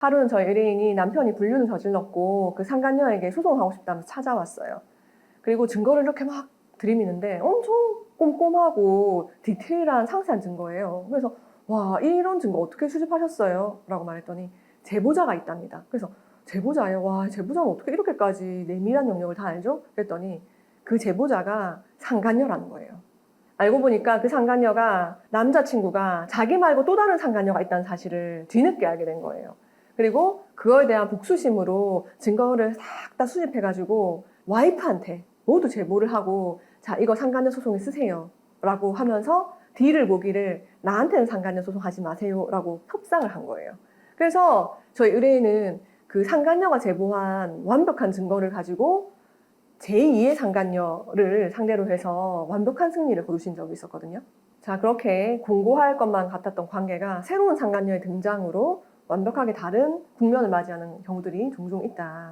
하루는 저희 의뢰인이 남편이 불륜을 저질렀고 그 상간녀에게 소송하고 싶다면서 찾아왔어요. 그리고 증거를 이렇게 막 들이미는데 엄청 꼼꼼하고 디테일한 상세한 증거예요. 그래서 와 이런 증거 어떻게 수집하셨어요? 라고 말했더니 제보자가 있답니다. 그래서 제보자예요. 와 제보자는 어떻게 이렇게까지 내밀한 영역을 다 알죠? 그랬더니 그 제보자가 상간녀라는 거예요. 알고 보니까 그 상간녀가 남자친구가 자기 말고 또 다른 상간녀가 있다는 사실을 뒤늦게 알게 된 거예요. 그리고 그거에 대한 복수심으로 증거를 싹 다 수집해가지고 와이프한테 모두 제보를 하고 자 이거 상간녀 소송에 쓰세요 라고 하면서 뒤를 보기를 나한테는 상간녀 소송 하지 마세요 라고 협상을 한 거예요. 그래서 저희 의뢰인은 그 상간녀가 제보한 완벽한 증거를 가지고 제2의 상간녀를 상대로 해서 완벽한 승리를 거두신 적이 있었거든요. 자, 그렇게 공고할 것만 같았던 관계가 새로운 상간녀의 등장으로 완벽하게 다른 국면을 맞이하는 경우들이 종종 있다.